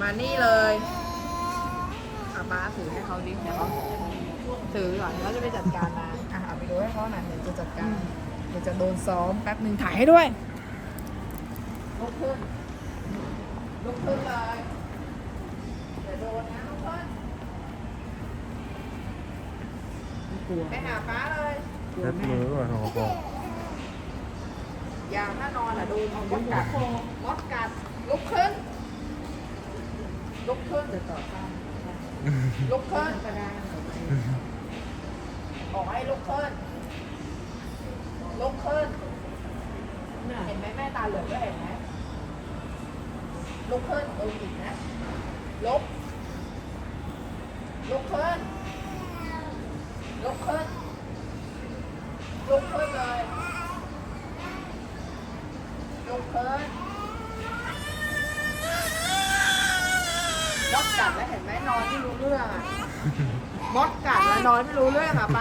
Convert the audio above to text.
มานี่เลยอาป้าถือให้เขาดิเดี๋ยวเขาถือก่อนเขาจะไปจัดการนะอะเอาไปดูให้เขาหน่อยเดี๋ยวจะจัดการเดี๋ยวจะโดนซ้อมแป๊บหนึ่งถ่ายให้ด้วยลุกขึ้นลุกขึ้นเลยเดี๋ยวโดนนะลุกขึ้นกลัวไปหาป้าเลยกลัวเช็ดแม่มือก่อนของบอกอย่าถ้านอนอะโดนมดกัดมดกัดลุกขึ้น ลุกขึ้นจะต่อต้านลุกขึ้นก็ได้บอกให้ลุกขึ้นลุกขึ้นน่ะเห็นไหมแม่ตาเหลือกก็เห็นไหมลุกขึ้นเอออีกนะลุกลุกขึ้นลุกขึ้นลุกขึ้นเลยลุกขึ้น มดกัดแล้วเห็นไหมนอนไม่รู้เรื่องอะมดกัดแล้วนอนไม่รู้เรื่องอะไป